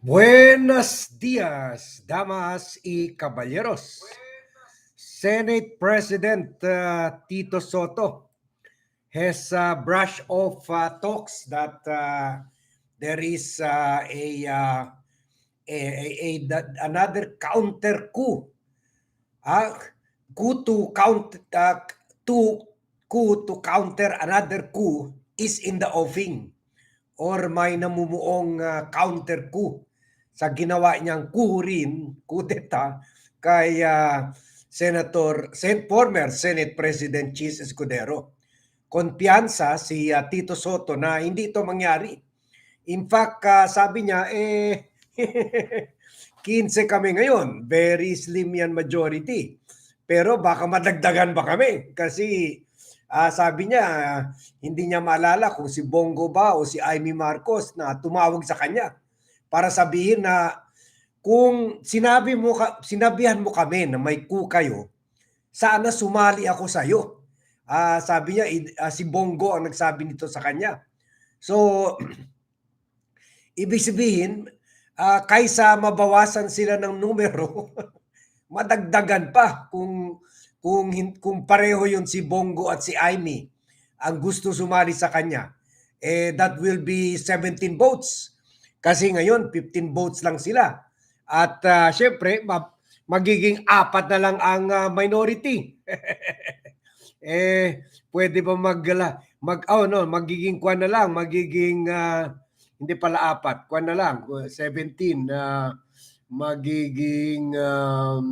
Buenos días, damas y caballeros. Senate President uh, Tito Soto has uh, brushed off uh, talks that uh, there is uh, a, uh, a, a, a- another counter coup. Uh, coup to count uh, to coup to counter another coup is in the offing or may namumuong uh, counter coup sa ginawa niyang coup rin, kudeta, kay uh, Senator, Sen, former Senate President Chis Escudero. Konpiyansa si uh, Tito Soto na hindi ito mangyari. In fact, uh, sabi niya, eh, 15 kami ngayon. Very slim yan majority. Pero baka madagdagan ba kami? Kasi ah, sabi niya, hindi niya maalala kung si Bongo ba o si Amy Marcos na tumawag sa kanya para sabihin na kung sinabi mo sinabihan mo kami na may ku kayo, sana sumali ako sa iyo. Ah, sabi niya ah, si Bongo ang nagsabi nito sa kanya. So ibig sabihin ah, kaysa mabawasan sila ng numero, madagdagan pa kung kung kung pareho yon si Bongo at si Amy ang gusto sumali sa kanya. Eh that will be 17 votes. Kasi ngayon 15 votes lang sila. At ah, syempre ma- magiging apat na lang ang ah, minority. eh pwede ba mag mag oh no, magiging kwan na lang, magiging ah, hindi pala apat, kwan na lang, 17 na magiging um,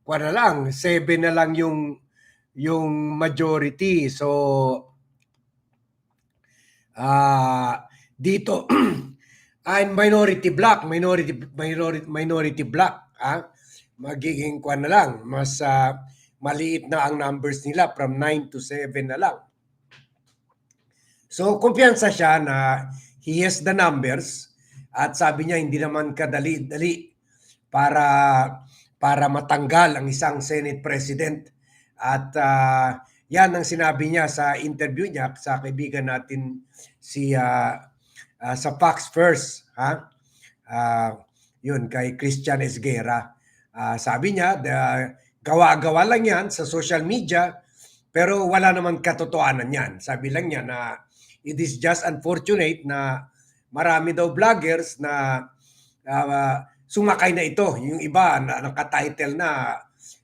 kwan na lang, 7 na lang yung yung majority. So ah dito ay minority black, minority minority minority black, ah. Magiging kwan na lang, mas ah, maliit na ang numbers nila from 9 to 7 na lang. So, kumpiyansa siya na he has the numbers at sabi niya hindi naman kadali-dali para para matanggal ang isang Senate President. At ah, yan ang sinabi niya sa interview niya sa kaibigan natin si ah, ah, sa Fox First, ha? Ah, yun kay Christian Esguera. Ah, sabi niya, gawa-gawa lang yan sa social media pero wala naman katotohanan yan. Sabi lang niya na it is just unfortunate na marami daw vloggers na ah, sumakay na ito. Yung iba na nakatitle na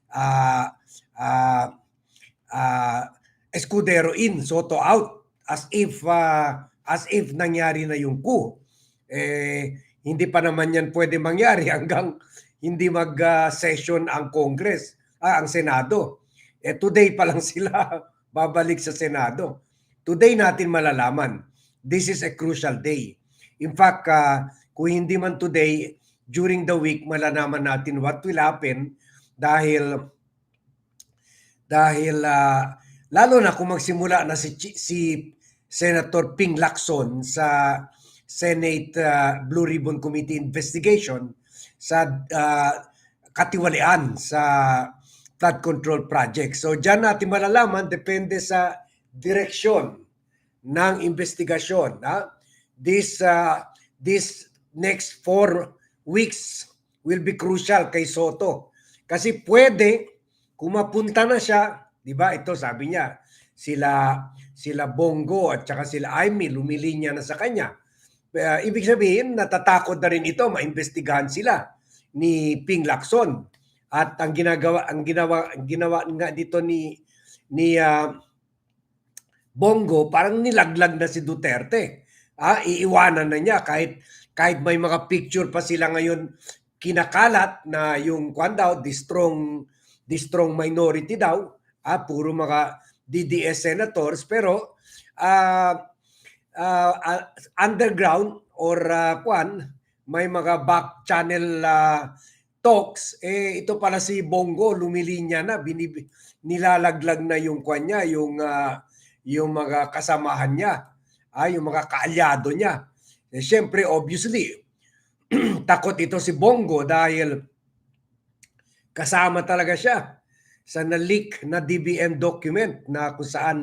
ah, ah, ah, Escudero in, Soto out as if ah, as if nangyari na yung coup. Eh hindi pa naman yan pwede mangyari hanggang hindi mag-session ang Congress, ah, ang Senado. Eh today pa lang sila babalik sa Senado. Today natin malalaman. This is a crucial day. In fact, ah, kung hindi man today, during the week malalaman natin what will happen dahil dahil ah, lalo na kung magsimula na si si Senator Ping Lacson sa Senate ah, Blue Ribbon Committee investigation sa ah, katiwalian sa flood control project. So diyan natin malalaman depende sa direksyon ng investigasyon. Ha? This uh, this next four weeks will be crucial kay Soto. Kasi pwede kung mapunta na siya, 'di ba? Ito sabi niya, sila sila Bongo at saka sila Amy lumilinya na sa kanya. Uh, ibig sabihin, natatakot na rin ito, maimbestigahan sila ni Ping Lacson. At ang ginagawa ang ginawa ang ginawa nga dito ni ni ah, Bongo parang nilaglag na si Duterte. Ah, iiwanan na niya kahit kahit may mga picture pa sila ngayon kinakalat na yung kwan daw, the strong the strong minority daw, ah, puro mga DDS senators pero ah, ah, underground or uh, kwan, may mga back channel uh, talks, eh ito pala si Bongo, lumilinya na, binib- nilalaglag na yung kwan niya, yung, uh, yung mga kasamahan niya, ah, yung mga kaalyado niya. Eh, Siyempre, obviously, takot ito si Bongo dahil kasama talaga siya sa na-leak na DBM document na kung saan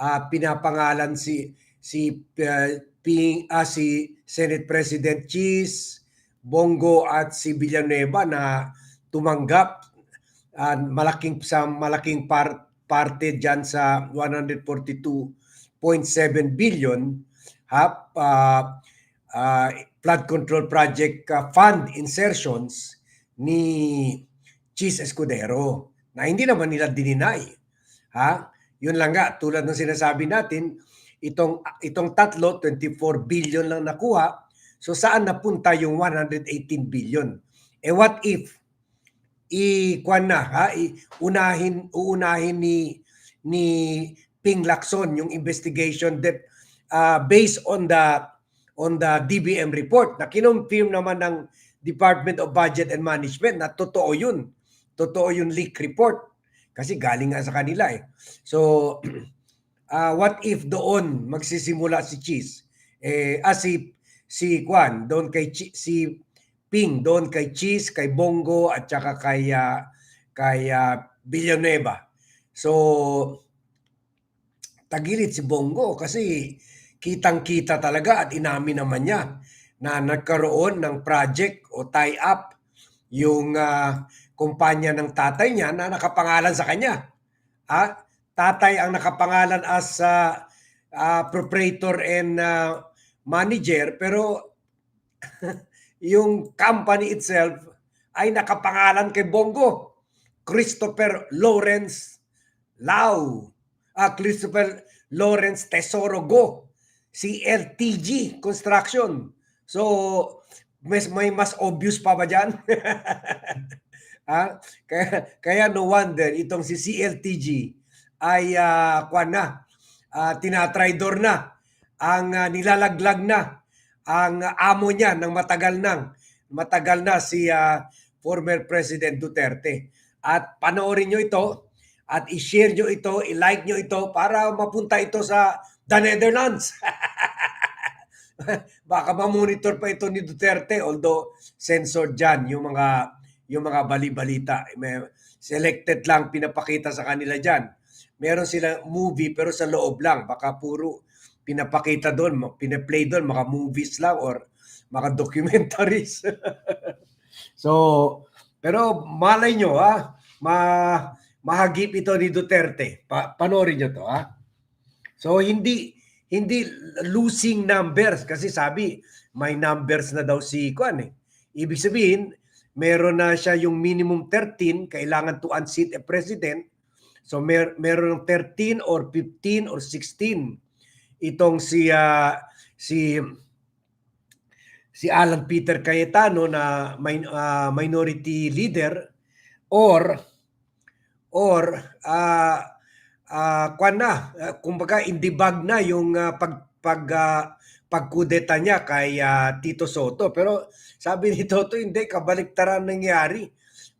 ah, pinapangalan si si ah, Ping ah, si Senate President Cheese, Bongo at si Villanueva na tumanggap ah, malaking sa malaking par, parte diyan sa 142.7 billion ha ah, ah, flood control project ah, fund insertions ni Cheese Escudero na hindi naman nila dininay. Ha? Yun lang nga, tulad ng sinasabi natin, itong, itong tatlo, 24 billion lang nakuha. So saan napunta yung 118 billion? Eh what if i kwan na ha I, unahin uunahin ni ni Ping Lacson yung investigation that uh, based on the on the DBM report na kinonfirm naman ng Department of Budget and Management na totoo yun. Totoo yung leak report. Kasi galing nga sa kanila eh. So, uh, what if doon magsisimula si Cheese? Eh, ah, si, si Kwan, doon kay Chi- si Ping, doon kay Cheese, kay Bongo, at saka kay, ah, kay ah, Villanueva. So, tagilid si Bongo kasi kitang-kita talaga at inamin naman niya na nagkaroon ng project o tie-up yung ah, kumpanya ng tatay niya na nakapangalan sa kanya. Ah, tatay ang nakapangalan as ah, ah, proprietor and ah, manager pero yung company itself ay nakapangalan kay Bongo. Christopher Lawrence Lau. Ah, Christopher Lawrence Tesoro Go. CLTG Construction. So, mas may mas obvious pa ba diyan? ah, kaya, kaya no wonder itong si CLTG ay uh, kwan na, ah, tinatridor na, ang ah, nilalaglag na ang amo niya ng matagal nang matagal na si ah, former President Duterte. At panoorin nyo ito at i-share nyo ito, i-like nyo ito para mapunta ito sa the Netherlands. Baka ma-monitor pa ito ni Duterte although censored dyan yung mga yung mga bali-balita. May selected lang pinapakita sa kanila dyan. Meron silang movie pero sa loob lang. Baka puro pinapakita doon, pinaplay doon, mga movies lang or mga documentaries. so, pero malay nyo ha, ma mahagip ito ni Duterte. Pa panorin nyo to ha. So hindi hindi losing numbers kasi sabi may numbers na daw si Kwan eh. Ibig sabihin, meron na siya yung minimum 13, kailangan to unseat a president. So mer meron ng 13 or 15 or 16 itong si ah, si si Alan Peter Cayetano na min- ah, minority leader or or ah ah kwan na ah, kumbaga indibag na yung ah, pag pag ah, pagkudeta niya kay ah, Tito Soto. Pero sabi ni Toto hindi kabaliktaran nangyari.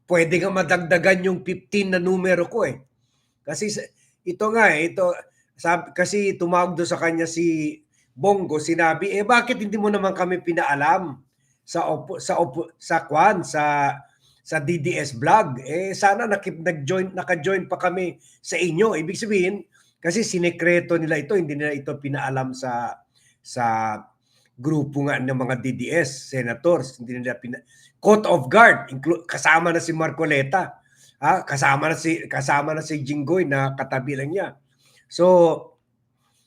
Pwede nga madagdagan yung 15 na numero ko eh. Kasi ito nga eh ito sabi, kasi tumawag doon sa kanya si Bongo sinabi eh bakit hindi mo naman kami pinaalam sa opo, sa opo, sa kwan sa sa DDS vlog? Eh sana nakip nag-join naka-join pa kami sa inyo. Ibig sabihin kasi sinekreto nila ito hindi nila ito pinaalam sa sa grupo nga ng mga DDS senators hindi nila pina caught of guard kasama na si Marcoleta ha? Kasama na si kasama na si Jinggoy na katabi lang niya. So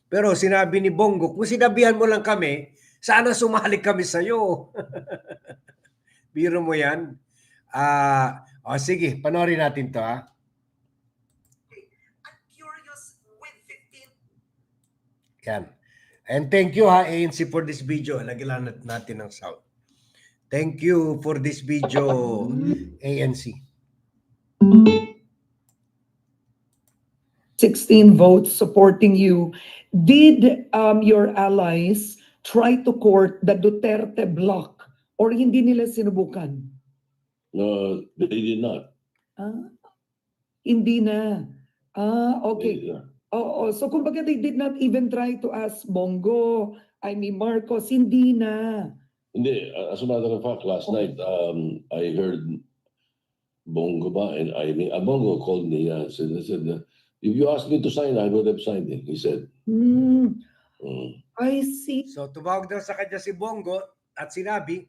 pero sinabi ni Bongo kung sinabihan mo lang kami sana sumali kami sa iyo biro mo yan. Ah o sige panoorin natin to ha? I'm curious with 15 Yan. And thank you ha ANC for this video. Lagyan natin ng sound. Thank you for this video ANC. 16 votes supporting you. Did um, your allies try to court the Duterte bloc or hindi nila sinubukan? No, they did not. Ah, hindi na. Ah, They okay. did not. Oo, so kumbaga they did not even try to ask Bongo, I mean Marcos, hindi na. Hindi, uh, as a matter of fact, last Oh. night, um, I heard Bongo ba, and I mean, uh, Bongo called me, uh, said, I said, uh, if you asked me to sign, I would have signed it, he said. Hmm, Mm. I see. So tumawag daw sa kanya si Bongo at sinabi,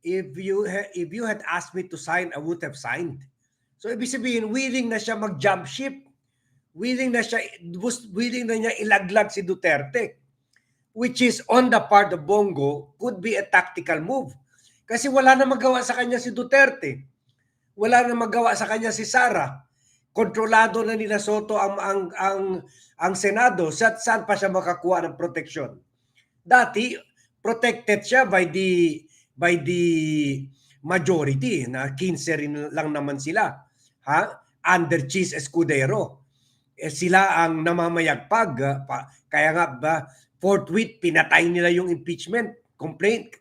if you ha- if you had asked me to sign, I would have signed. So ibig sabihin, willing na siya mag-jump ship. Willing na siya, willing na niya ilaglag si Duterte. Which is on the part of Bongo, could be a tactical move. Kasi wala na magawa sa kanya si Duterte. Wala na magawa sa kanya si Sara. Kontrolado na nila Soto ang ang ang ang Senado. Sa saan pa siya makakuha ng proteksyon? Dati protected siya by the by the majority na 15 rin lang naman sila. Ha? Under Cheese Escudero. Eh, sila ang namamayagpag. ah, pa, kaya nga ba forthwith pinatay nila yung impeachment complaint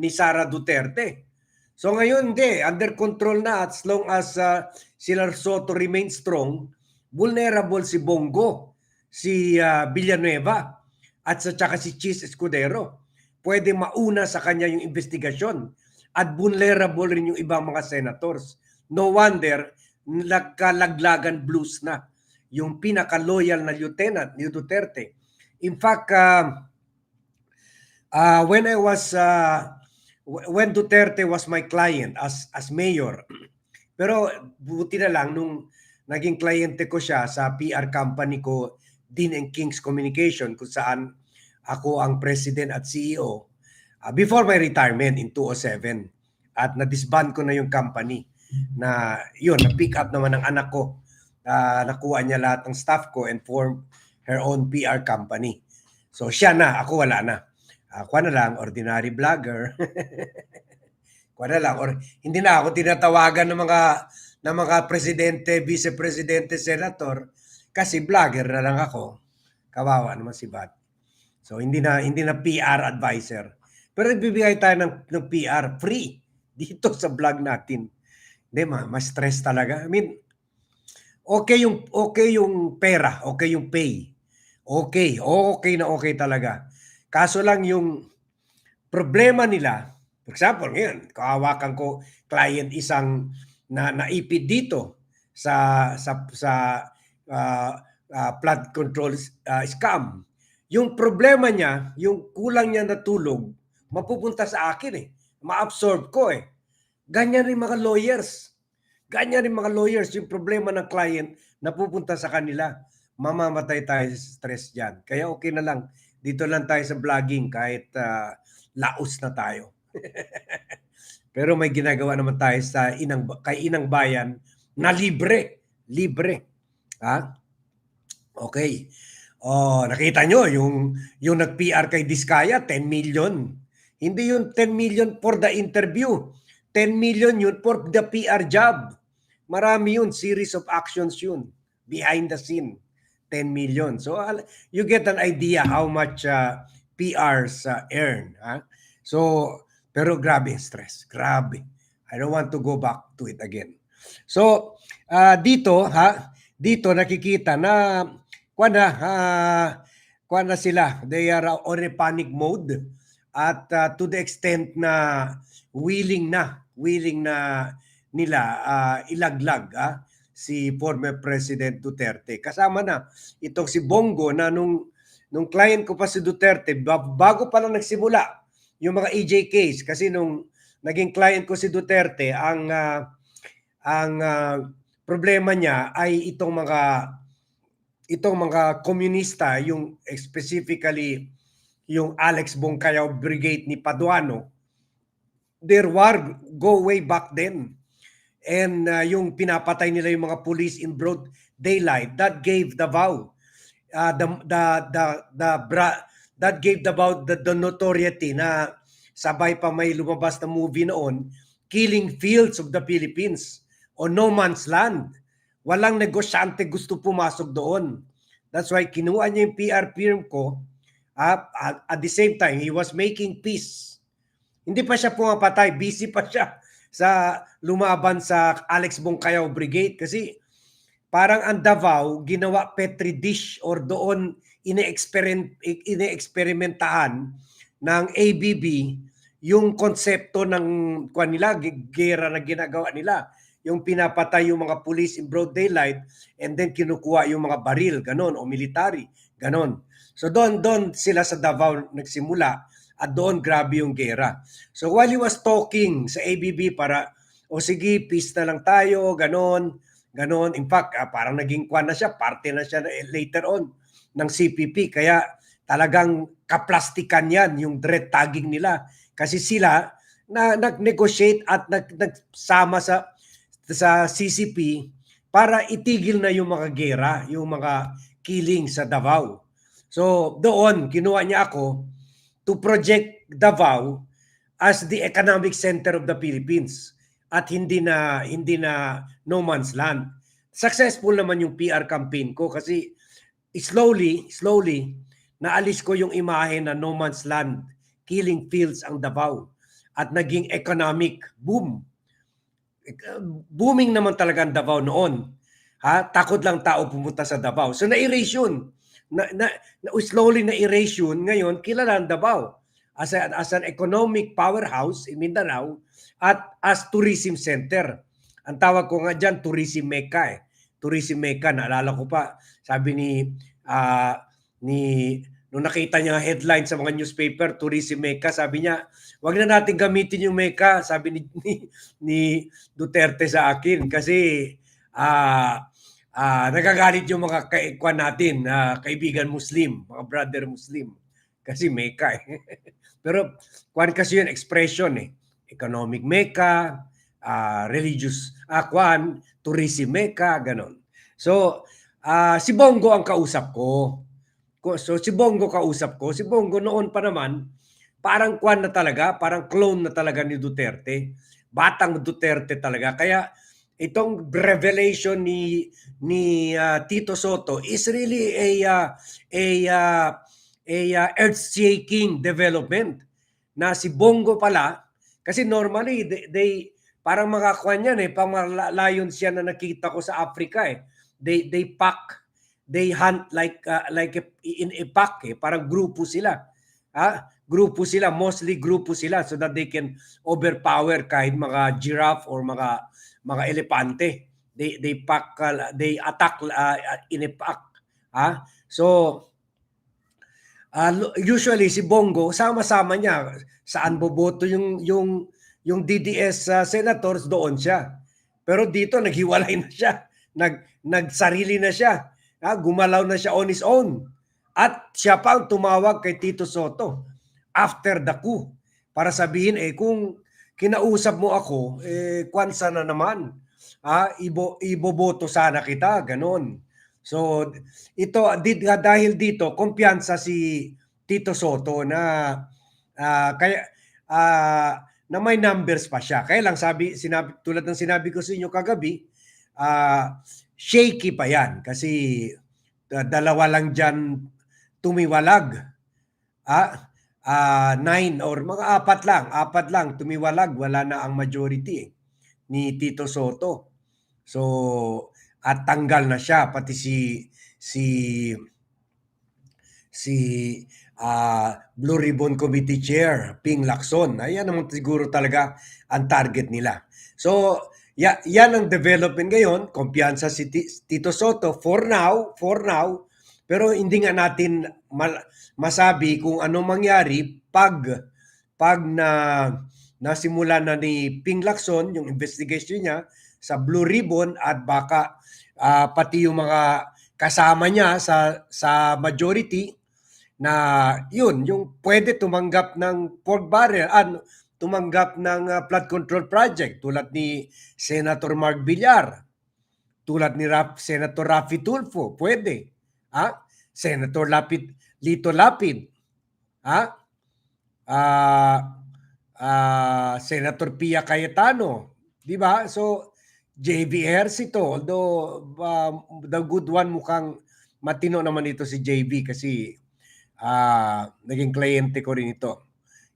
ni Sara Duterte. So ngayon hindi, under control na as long as uh, sila Soto remain strong, vulnerable si Bongo, si uh, Villanueva at sa tsaka si Cheese Escudero. Pwede mauna sa kanya yung investigasyon at vulnerable rin yung ibang mga senators. No wonder nagkalaglagan blues na yung pinaka-loyal na lieutenant ni Duterte. In fact, uh, uh, when I was uh, when Duterte was my client as as mayor. Pero buti na lang nung naging kliyente ko siya sa PR company ko, Dean and Kings Communication, kung saan ako ang president at CEO uh, before my retirement in 2007. At na-disband ko na yung company na yun, na-pick up naman ng anak ko. Uh, nakuha niya lahat ng staff ko and form her own PR company. So siya na, ako wala na. Ako na lang, ordinary vlogger. Kuha na lang. Or, hindi na ako tinatawagan ng mga ng mga presidente, vice-presidente, senator kasi vlogger na lang ako. Kawawa naman si Bat. So hindi na hindi na PR advisor. Pero nagbibigay tayo ng, ng PR free dito sa vlog natin. Hindi ma, mas stress talaga. I mean, okay yung okay yung pera, okay yung pay. Okay, okay na okay talaga. Kaso lang yung problema nila, for example, ngayon, kahawakan ko client isang na naipid dito sa sa sa uh, uh, flood control uh, scam. Yung problema niya, yung kulang niya na tulog, mapupunta sa akin eh. Ma-absorb ko eh. Ganyan rin mga lawyers. Ganyan rin mga lawyers. Yung problema ng client, napupunta sa kanila. Mamamatay tayo sa stress dyan. Kaya okay na lang. Dito lang tayo sa vlogging kahit uh, laos na tayo. Pero may ginagawa naman tayo sa inang kay inang bayan na libre, libre. Ha? Okay. Oh, nakita nyo yung yung nag-PR kay Diskaya 10 million. Hindi yun 10 million for the interview. 10 million yun for the PR job. Marami yun, series of actions yun. Behind the scene, 10 million. So you get an idea how much uh, PRs uh, earn. Ha? So, pero grabe stress. Grabe. I don't want to go back to it again. So, ah, dito, ha, dito nakikita na, kuwan na, ah, kuwan na sila. They are on a panic mode. At ah, to the extent na willing na, willing na nila ah, ilaglag ah, si former President Duterte. Kasama na itong si Bongo na nung, nung client ko pa si Duterte, ba- bago pa lang nagsimula, yung mga EJ case kasi nung naging client ko si Duterte ang ah, ang ah, problema niya ay itong mga itong mga komunista yung specifically yung Alex Bongcayaw Brigade ni Paduano their war go way back then and ah, yung pinapatay nila yung mga police in broad daylight that gave Davao uh, the the the the bra, that gave about the, the notoriety na sabay pa may lumabas na movie noon, Killing Fields of the Philippines o No Man's Land. Walang negosyante gusto pumasok doon. That's why kinuha niya yung PR firm ko Ah, at, at the same time, he was making peace. Hindi pa siya pumapatay, busy pa siya sa lumaban sa Alex Bongkayaw Brigade kasi parang ang Davao ginawa petri dish or doon ine-experiment ine-experimentahan ng ABB yung konsepto ng kwan nila, gera na ginagawa nila. Yung pinapatay yung mga police in broad daylight and then kinukuha yung mga baril, ganon, o military, ganon. So doon, doon sila sa Davao nagsimula at doon grabe yung gera. So while he was talking sa ABB para, o sige, peace na lang tayo, ganon, ganon. In fact, ah, parang naging kwan na siya, parte na siya eh, later on ng CPP. Kaya talagang kaplastikan yan yung dread tagging nila. Kasi sila na nag-negotiate at nag, nagsama sa sa CCP para itigil na yung mga gera, yung mga killing sa Davao. So doon, kinuha niya ako to project Davao as the economic center of the Philippines at hindi na hindi na no man's land. Successful naman yung PR campaign ko kasi slowly, slowly naalis ko yung imahe na no man's land, killing fields ang Davao at naging economic boom. Booming naman talaga ang Davao noon. Ha? Takot lang tao pumunta sa Davao. So na-erase yun. Na, na, na, slowly na-erase yun. Ngayon, kilala ang Davao as, a, as an economic powerhouse in Mindanao at as tourism center. Ang tawag ko nga dyan, tourism mecca eh. Tourism mecca, naalala ko pa, sabi ni, ah, ni, nung nakita niya headline sa mga newspaper, tourism mecca, sabi niya, wag na natin gamitin yung mecca, sabi ni, ni, ni Duterte sa akin. Kasi, ah, ah, nagagalit yung mga kaikwan natin, ah, kaibigan Muslim, mga brother Muslim. Kasi mecca eh. Pero, kwan kasi yun, expression eh. Economic mecca, ah, religious, ah, kwan, tourism mecca, ganon. So, ah, si Bongo ang kausap. Ko- So, si Bongo kausap ko. Si Bongo noon pa naman, parang kwan na talaga, parang clone na talaga ni Duterte. Batang Duterte talaga. Kaya, itong revelation ni ni ah, Tito Soto is really a ah, a ah, a ah, earth-shaking development na si Bongo pala. Kasi normally they, they parang mga kwan yan eh pang lions yan na nakita ko sa Africa eh. They they pack they hunt like ah, like a- in a pack eh. Parang grupo sila. Ha? Grupo sila mostly grupo sila so that they can overpower kahit mga giraffe or mga mga elepante. They they pack uh, they attack uh, in a pack ha? So uh, usually si Bongo sama-sama niya. Saan boboto yung yung yung DDS uh, senators doon siya. Pero dito naghiwalay na siya. Nag nagsarili na siya. Ha? gumalaw na siya on his own. At siya pa ang tumawag kay Tito Soto after the coup para sabihin eh kung kinausap mo ako eh kwansa na naman. Ah ibo iboboto sana kita ganon. So ito did, dahil dito kumpiyansa si Tito Soto na ah, kaya ah, na may numbers pa siya. Kaya lang sabi sinabi tulad ng sinabi ko sa inyo kagabi ah, shaky pa yan kasi ah, dalawa lang diyan tumiwalag. Ah ah, nine or mga apat lang, apat lang tumiwalag, wala na ang majority eh, ni Tito Soto. So at tanggal na siya pati si si si ah, Blue Ribbon Committee Chair Ping Lacson. Ayan naman siguro talaga ang target nila. So ya, yan ang development ngayon, kumpiyansa si Ti- Tito Soto for now, for now, pero hindi nga natin masabi kung ano mangyari pag pag na nasimula na ni Ping Lacson yung investigation niya sa Blue Ribbon at baka ah, pati yung mga kasama niya sa sa majority na yun yung pwede tumanggap ng pork barrel ano tumanggap ng ah, flood control project tulad ni Senator Mark Villar tulad ni Rap, Senator Rafi Tulfo pwede ha? Senator Lapid Lito Lapid. Ha? Ah ah, Senator Pia Cayetano. Di ba? So JV Ejercito although ah, the good one mukhang matino naman ito si JV kasi ah, naging kliyente ko rin ito.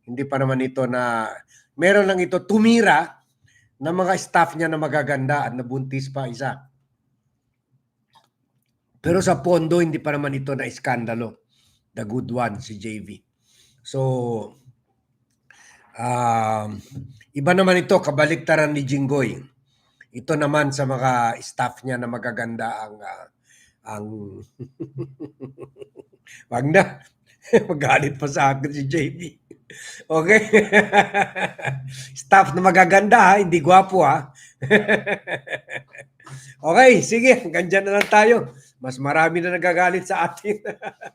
Hindi pa naman ito na, meron lang ito tumira ng mga staff niya na magaganda at nabuntis pa isa. Pero sa pondo, hindi pa naman ito na iskandalo. The good one, si JV. So, um, iba naman ito, kabaliktaran ni Jinggoy. Ito naman sa mga staff niya na magaganda ang ah, ang wag na magalit pa sa akin si JB. Okay? staff na magaganda ha, hindi gwapo ha. okay, sige, hanggang dyan na lang tayo. Mas marami na nagagalit sa atin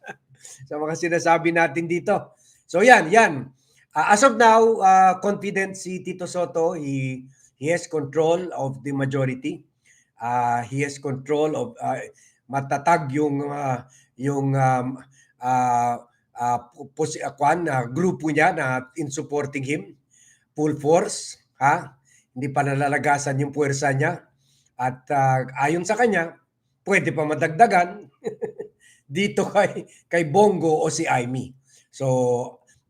sa mga sinasabi natin dito. So yan, yan. Uh, as of now, uh, confident si Tito Soto. He, he has control of the majority. Uh, he has control of uh, matatag yung uh, yung um, uh, uh, pos- uh, kwan, uh, grupo niya na in supporting him. Full force, ha? Hindi pa nalalagasan yung puwersa niya. At uh, ayon sa kanya, pwede pa madagdagan dito kay kay Bongo o si Aimee. So,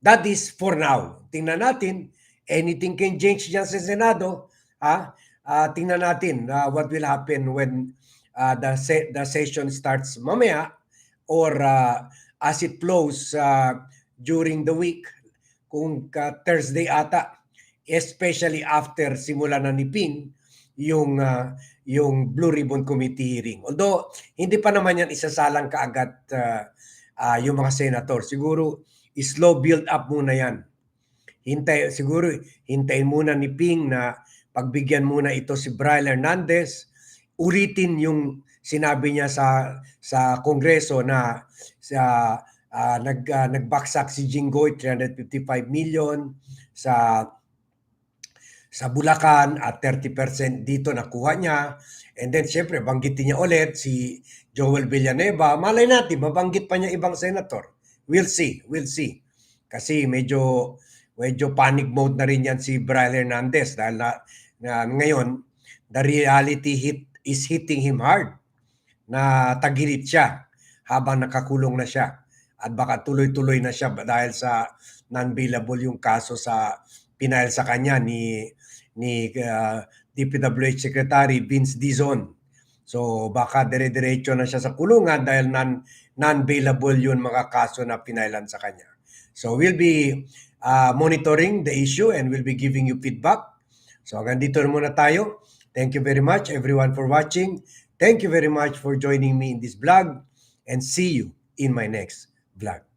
that is for now. Tingnan natin, anything can change dyan sa Senado. Ha? Ah, tingnan natin ah, what will happen when ah, the, se- the session starts mamaya or ah, as it flows ah, during the week kung ka Thursday ata especially after simula na ni Ping yung ah, yung Blue Ribbon Committee hearing. Although hindi pa naman yan isasalang kaagad ah, ah, yung mga senator. Siguro slow build up muna yan. Hintay siguro hintayin muna ni Ping na pagbigyan muna ito si Brian Hernandez, ulitin yung sinabi niya sa sa Kongreso na sa ah, nag ah, nagbaksak si Jinggoy 355 million sa sa Bulacan at 30% dito nakuha niya. And then syempre banggitin niya ulit si Joel Villanueva. Malay natin mabanggit pa niya ibang senator. We'll see, we'll see. Kasi medyo medyo panic mode na rin yan si Brian Hernandez dahil na, na ngayon the reality hit is hitting him hard na tagirit siya habang nakakulong na siya at baka tuloy-tuloy na siya dahil sa non-bailable yung kaso sa pinail sa kanya ni ni uh, DPWH Secretary Vince Dizon. So baka dire-diretso na siya sa kulungan dahil non non-bailable yun mga kaso na pinailan sa kanya. So we'll be uh, monitoring the issue and we'll be giving you feedback. So hanggang dito na muna tayo. Thank you very much everyone for watching. Thank you very much for joining me in this vlog and see you in my next vlog.